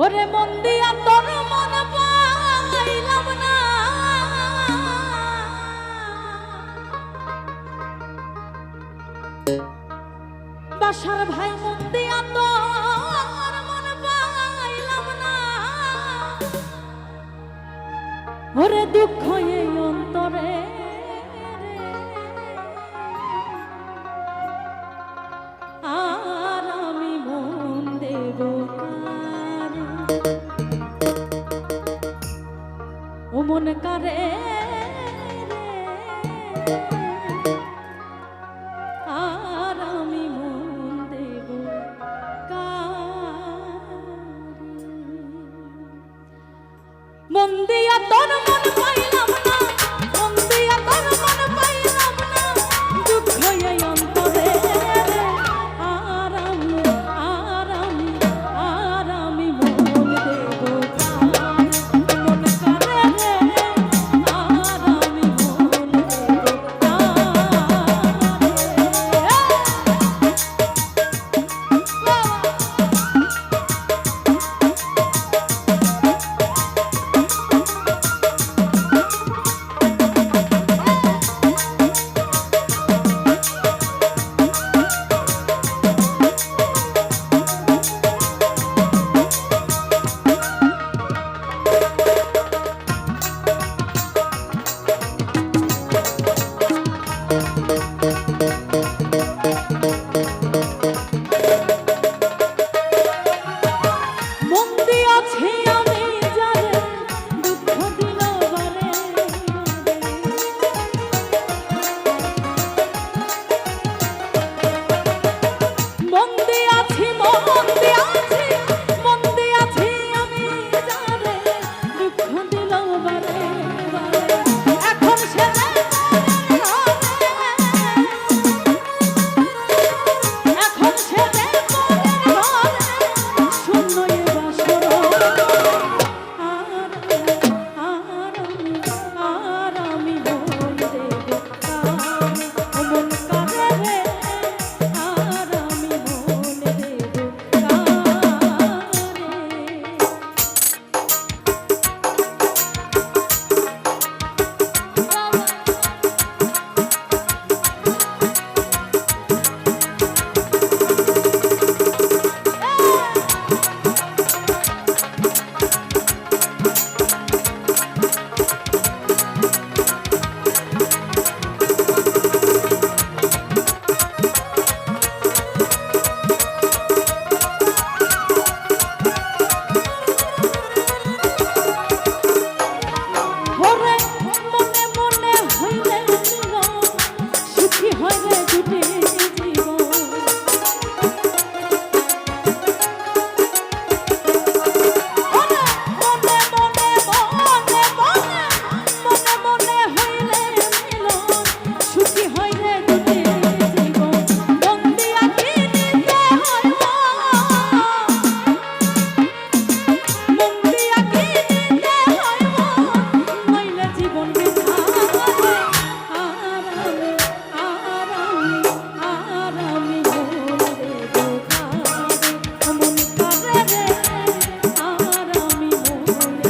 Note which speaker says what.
Speaker 1: ওরে মন দিয়া তোর মন পাইলাম না। বাসার ভাই মন দিয়া তোর মন পাইলাম না। ওরে দুঃখ মন করে আর আমি মন দেব মন্দির Bye.